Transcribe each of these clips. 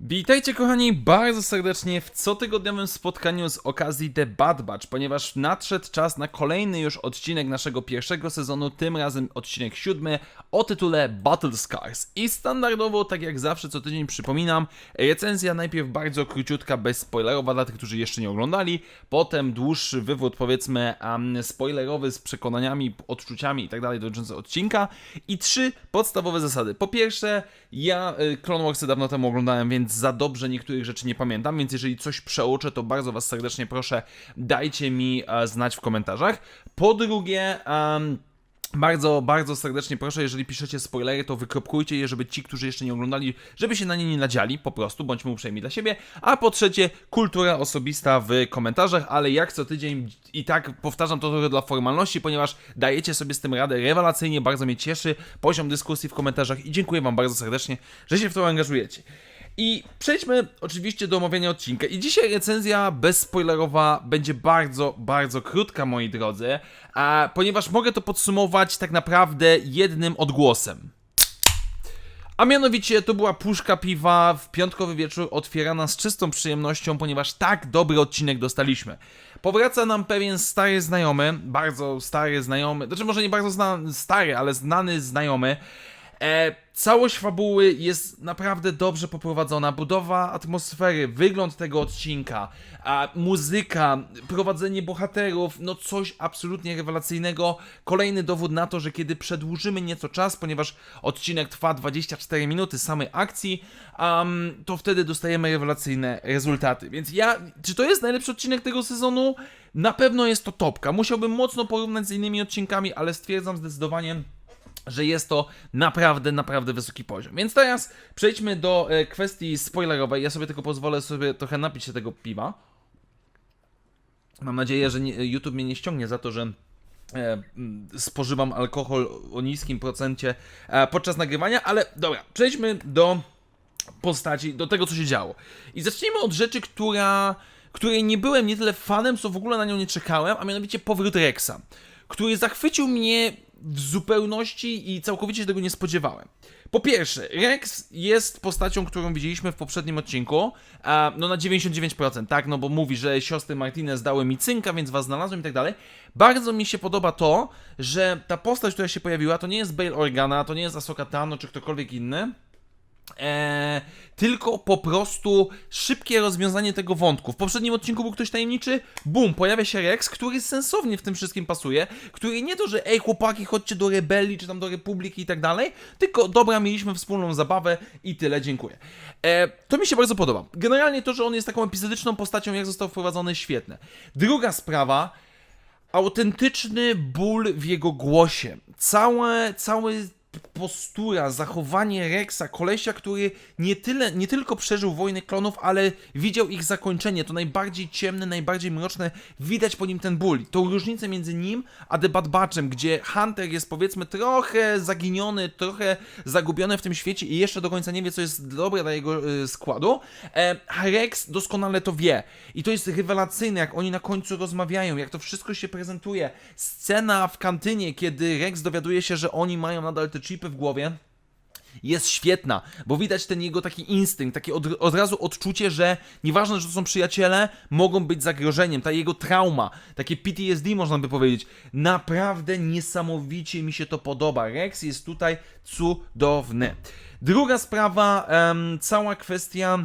Witajcie kochani bardzo serdecznie w cotygodniowym spotkaniu z okazji The Bad Batch, ponieważ nadszedł czas na kolejny już odcinek naszego pierwszego sezonu, tym razem odcinek siódmy o tytule Battle Scars. I standardowo, tak jak zawsze co tydzień przypominam, recenzja najpierw bardzo króciutka, bezspoilerowa dla tych, którzy jeszcze nie oglądali, potem dłuższy wywód powiedzmy um, spoilerowy z przekonaniami, odczuciami i tak dotyczący odcinka i trzy podstawowe zasady. Po pierwsze, ja y, Clone Warsy dawno temu oglądałem, więc za dobrze niektórych rzeczy nie pamiętam, więc jeżeli coś przeoczę, to bardzo Was serdecznie proszę, dajcie mi e, znać w komentarzach. Po drugie, em, bardzo, bardzo serdecznie proszę, jeżeli piszecie spoilery, to wykropkujcie je, żeby ci, którzy jeszcze nie oglądali, żeby się na nie nie nadziali, po prostu, bądźmy uprzejmi dla siebie. A po trzecie, kultura osobista w komentarzach, ale jak co tydzień i tak powtarzam to trochę dla formalności, ponieważ dajecie sobie z tym radę rewelacyjnie, bardzo mnie cieszy poziom dyskusji w komentarzach i dziękuję Wam bardzo serdecznie, że się w to angażujecie. I przejdźmy oczywiście do omawiania odcinka. I dzisiaj recenzja bezspoilerowa będzie bardzo, bardzo krótka, moi drodzy, a, ponieważ mogę to podsumować tak naprawdę jednym odgłosem. A mianowicie to była puszka piwa w piątkowy wieczór otwierana z czystą przyjemnością, ponieważ tak dobry odcinek dostaliśmy. Powraca nam pewien stary znajomy, bardzo stary znajomy, znaczy może nie bardzo zna, stary, ale znany znajomy. E, całość fabuły jest naprawdę dobrze poprowadzona, budowa atmosfery, wygląd tego odcinka, a muzyka, prowadzenie bohaterów, no coś absolutnie rewelacyjnego. Kolejny dowód na to, że kiedy przedłużymy nieco czas, ponieważ odcinek trwa 24 minuty samej akcji, um, to wtedy dostajemy rewelacyjne rezultaty. Więc ja, czy to jest najlepszy odcinek tego sezonu? Na pewno jest to topka. Musiałbym mocno porównać z innymi odcinkami, ale stwierdzam zdecydowanie, że jest to naprawdę, naprawdę wysoki poziom. Więc teraz przejdźmy do e, kwestii spoilerowej. Ja sobie tylko pozwolę sobie trochę napić się tego piwa. Mam nadzieję, że YouTube mnie nie ściągnie za to, że e, mm, spożywam alkohol o niskim procencie e, podczas nagrywania, ale dobra, przejdźmy do postaci, do tego, co się działo. I zacznijmy od rzeczy, która, której nie byłem nie tyle fanem, co w ogóle na nią nie czekałem, a mianowicie powrót Rexa, który zachwycił mnie w zupełności i całkowicie się tego nie spodziewałem. Po pierwsze, Rex jest postacią, którą widzieliśmy w poprzednim odcinku, no na 99%, tak, no bo mówi, że siostry Martinez dały mi cynka, więc was znalazłem i tak dalej. Bardzo mi się podoba to, że ta postać, która się pojawiła, to nie jest Bail Organa, to nie jest Ahsoka Tano czy ktokolwiek inny, Eee, tylko po prostu szybkie rozwiązanie tego wątku. W poprzednim odcinku był ktoś tajemniczy, bum, pojawia się Rex, który sensownie w tym wszystkim pasuje, który nie to, że ej chłopaki, chodźcie do rebelii, czy tam do republiki i tak dalej, tylko dobra, mieliśmy wspólną zabawę i tyle, dziękuję. Eee, to mi się bardzo podoba. Generalnie to, że on jest taką epizodyczną postacią, jak został wprowadzony, świetne. Druga sprawa, autentyczny ból w jego głosie. Całe, cały postura, zachowanie Rexa, kolesia, który nie, tyle, nie tylko przeżył wojny klonów, ale widział ich zakończenie. To najbardziej ciemne, najbardziej mroczne. Widać po nim ten ból. Tą różnicę między nim a The Bad Batchem, gdzie Hunter jest powiedzmy trochę zaginiony, trochę zagubiony w tym świecie i jeszcze do końca nie wie, co jest dobre dla jego y, składu. E, a Rex doskonale to wie. I to jest rewelacyjne, jak oni na końcu rozmawiają, jak to wszystko się prezentuje. Scena w kantynie, kiedy Rex dowiaduje się, że oni mają nadal te chipy w głowie jest świetna, bo widać ten jego taki instynkt, takie od, od razu odczucie, że nieważne, że to są przyjaciele, mogą być zagrożeniem, ta jego trauma, takie PTSD można by powiedzieć. Naprawdę niesamowicie mi się to podoba. Rex jest tutaj cudowny. Druga sprawa, cała kwestia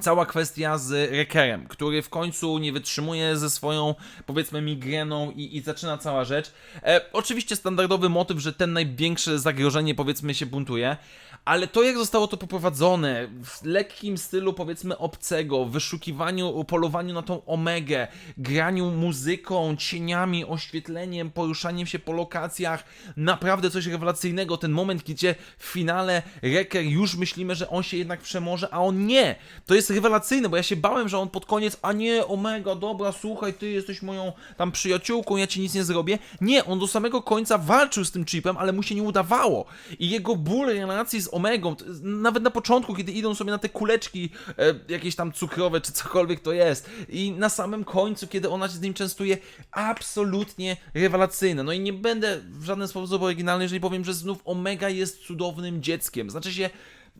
cała kwestia z Rekerem, który w końcu nie wytrzymuje ze swoją, powiedzmy, migreną i, i zaczyna cała rzecz. E, oczywiście standardowy motyw, że ten największe zagrożenie, powiedzmy, się buntuje, ale to, jak zostało to poprowadzone, w lekkim stylu, powiedzmy, obcego, wyszukiwaniu, polowaniu na tą omegę, graniu muzyką, cieniami, oświetleniem, poruszaniem się po lokacjach, naprawdę coś rewelacyjnego. Ten moment, gdzie w finale Reker już myślimy, że on się jednak przemoże, a on nie. To jest jest rewelacyjne, bo ja się bałem, że on pod koniec, a nie, Omega, dobra, słuchaj, ty jesteś moją tam przyjaciółką, ja ci nic nie zrobię. Nie, on do samego końca walczył z tym chipem, ale mu się nie udawało. I jego ból relacji z Omegą, nawet na początku, kiedy idą sobie na te kuleczki e, jakieś tam cukrowe, czy cokolwiek to jest, i na samym końcu, kiedy ona się z nim częstuje, absolutnie rewelacyjne. No i nie będę w żaden sposób oryginalny, jeżeli powiem, że znów Omega jest cudownym dzieckiem. Znaczy się,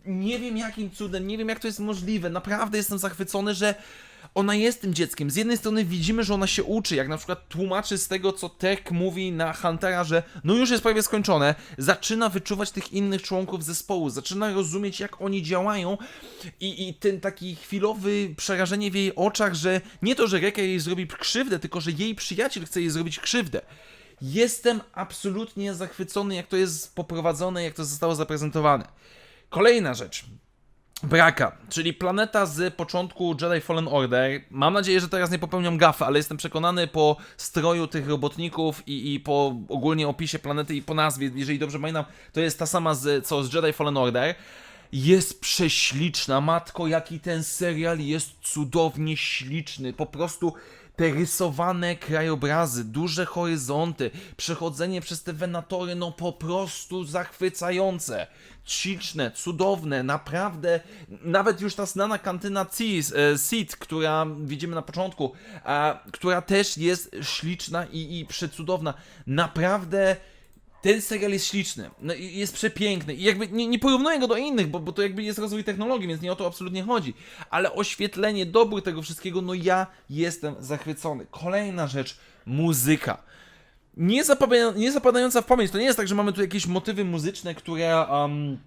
nie wiem jakim cudem, nie wiem jak to jest możliwe. Naprawdę jestem zachwycony, że ona jest tym dzieckiem. Z jednej strony widzimy, że ona się uczy, jak na przykład tłumaczy z tego, co Tech mówi na Huntera, że no już jest prawie skończone, zaczyna wyczuwać tych innych członków zespołu, zaczyna rozumieć, jak oni działają i, i ten taki chwilowy przerażenie w jej oczach, że nie to, że Reka jej zrobi krzywdę, tylko że jej przyjaciel chce jej zrobić krzywdę. Jestem absolutnie zachwycony, jak to jest poprowadzone, jak to zostało zaprezentowane. Kolejna rzecz. Braka, czyli planeta z początku Jedi Fallen Order. Mam nadzieję, że teraz nie popełniam gafy, ale jestem przekonany po stroju tych robotników i, i po ogólnie opisie planety i po nazwie, jeżeli dobrze pamiętam, to jest ta sama z, co z Jedi Fallen Order. Jest prześliczna, matko, jaki ten serial jest cudownie śliczny. Po prostu te rysowane krajobrazy, duże horyzonty, przechodzenie przez te wenatory, no po prostu zachwycające. Śliczne, cudowne, naprawdę. Nawet już ta znana kantyna Sid, która widzimy na początku, a, która też jest śliczna i, i przecudowna. Naprawdę. Ten serial jest śliczny, no jest przepiękny i jakby nie, nie porównuję go do innych, bo, bo to jakby jest rozwój technologii, więc nie o to absolutnie chodzi. Ale oświetlenie, dobór tego wszystkiego, no ja jestem zachwycony. Kolejna rzecz, muzyka. Nie zapadająca w pamięć, to nie jest tak, że mamy tu jakieś motywy muzyczne, które um,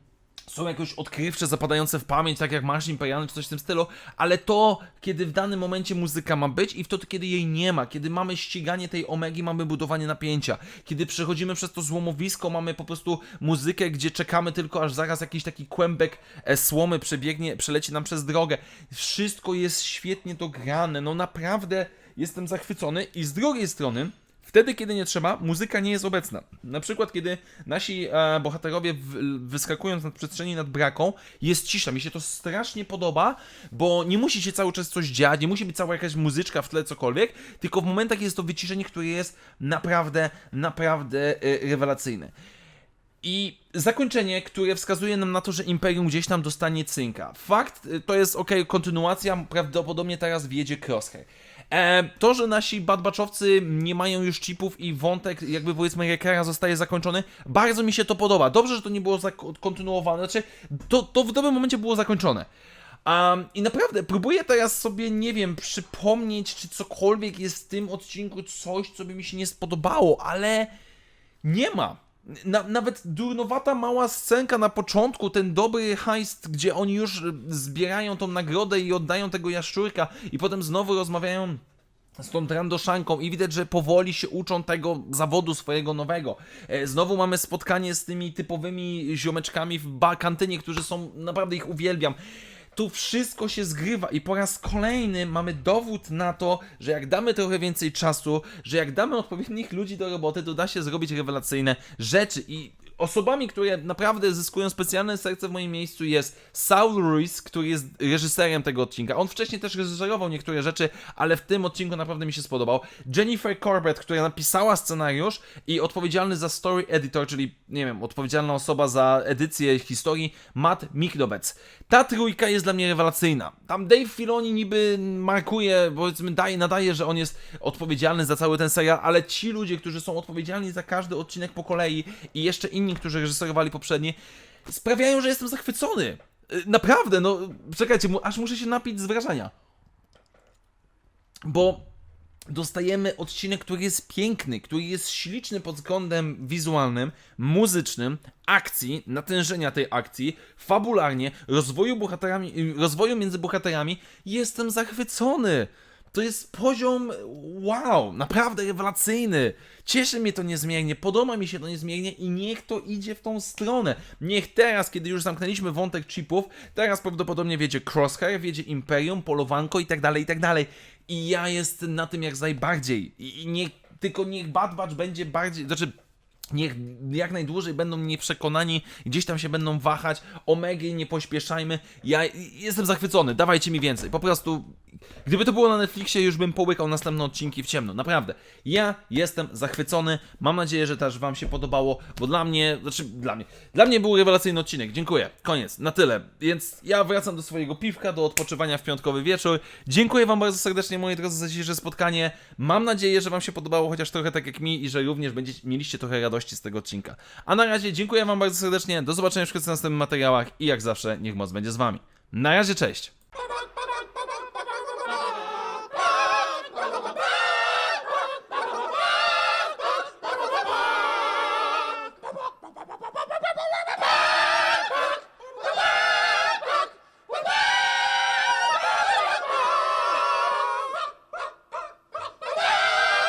są jakoś odkrywcze, zapadające w pamięć, tak jak Marsz Imperialny czy coś w tym stylu, ale to, kiedy w danym momencie muzyka ma być i w to, kiedy jej nie ma, kiedy mamy ściganie tej omegi, mamy budowanie napięcia, kiedy przechodzimy przez to złomowisko, mamy po prostu muzykę, gdzie czekamy tylko, aż zaraz jakiś taki kłębek e, słomy przebiegnie, przeleci nam przez drogę. Wszystko jest świetnie dograne, no naprawdę jestem zachwycony i z drugiej strony, Wtedy, kiedy nie trzeba, muzyka nie jest obecna. Na przykład, kiedy nasi e, bohaterowie wyskakując nad przestrzeni nad braką, jest cisza. Mi się to strasznie podoba, bo nie musi się cały czas coś dziać, nie musi być cała jakaś muzyczka w tle, cokolwiek, tylko w momentach jest to wyciszenie, które jest naprawdę, naprawdę e, rewelacyjne. I zakończenie, które wskazuje nam na to, że Imperium gdzieś tam dostanie cynka. Fakt, y, to jest ok, kontynuacja, prawdopodobnie teraz wjedzie Crosshair. E, to, że nasi badbaczowcy nie mają już chipów i wątek, jakby powiedzmy, Rekera zostaje zakończony, bardzo mi się to podoba. Dobrze, że to nie było kontynuowane, znaczy, to, to w dobrym momencie było zakończone. Um, I naprawdę próbuję teraz sobie, nie wiem, przypomnieć, czy cokolwiek jest w tym odcinku coś, co by mi się nie spodobało, ale nie ma. Na, nawet durnowata mała scenka na początku, ten dobry heist, gdzie oni już y, zbierają tą nagrodę i oddają tego jaszczurka i potem znowu rozmawiają z tą trandoszanką i widać, że powoli się uczą tego zawodu swojego nowego. E, Znowu mamy spotkanie z tymi typowymi ziomeczkami w kantynie, którzy są, naprawdę ich uwielbiam. Tu wszystko się zgrywa i po raz kolejny mamy dowód na to, że jak damy trochę więcej czasu, że jak damy odpowiednich ludzi do roboty, to da się zrobić rewelacyjne rzeczy. I osobami, które naprawdę zyskują specjalne serce w moim miejscu jest Saul Ruiz, który jest reżyserem tego odcinka. On wcześniej też reżyserował niektóre rzeczy, ale w tym odcinku naprawdę mi się spodobał. Jennifer Corbett, która napisała scenariusz i odpowiedzialny za story editor, czyli nie wiem, odpowiedzialna osoba za edycję historii, Matt Mikdobec. Ta trójka jest dla mnie rewelacyjna. Tam Dave Filoni niby markuje, powiedzmy, daje, nadaje, że on jest odpowiedzialny za cały ten serial, ale ci ludzie, którzy są odpowiedzialni za każdy odcinek po kolei i jeszcze inni, którzy reżyserowali poprzedni, sprawiają, że jestem zachwycony. Y, Naprawdę, no, czekajcie, aż muszę się napić z wrażenia. Bo dostajemy odcinek, który jest piękny, który jest śliczny pod względem wizualnym, muzycznym, akcji, natężenia tej akcji, fabularnie, rozwoju bohaterami, rozwoju między bohaterami. Jestem zachwycony. To jest poziom wow, naprawdę rewelacyjny. Cieszy mnie to niezmiernie, podoba mi się to niezmiernie i niech to idzie w tą stronę. Niech teraz, kiedy już zamknęliśmy wątek chipów, teraz prawdopodobnie wiedzie Crosshair, wiedzie Imperium, Polowanko i tak dalej, i tak dalej. I ja jestem na tym jak najbardziej. I, niech, tylko niech Bad Batch będzie bardziej, znaczy Niech jak najdłużej będą nieprzekonani, gdzieś tam się będą wahać. Omegi, nie pośpieszajmy. Ja jestem zachwycony, dawajcie mi więcej. Po prostu, gdyby to było na Netflixie, już bym połykał następne odcinki w ciemno. Naprawdę. Ja jestem zachwycony. Mam nadzieję, że też Wam się podobało, bo dla mnie, znaczy dla mnie, dla mnie był rewelacyjny odcinek. Dziękuję. Koniec. Na tyle. Więc ja wracam do swojego piwka, do odpoczywania w piątkowy wieczór. Dziękuję Wam bardzo serdecznie, moi drodzy, za dzisiejsze spotkanie. Mam nadzieję, że Wam się podobało, chociaż trochę tak jak mi i że również będziecie, mieliście trochę radości z tego odcinka. A na razie dziękuję Wam bardzo serdecznie. Do zobaczenia w następnych materiałach i jak zawsze, niech moc będzie z Wami. Na razie, cześć!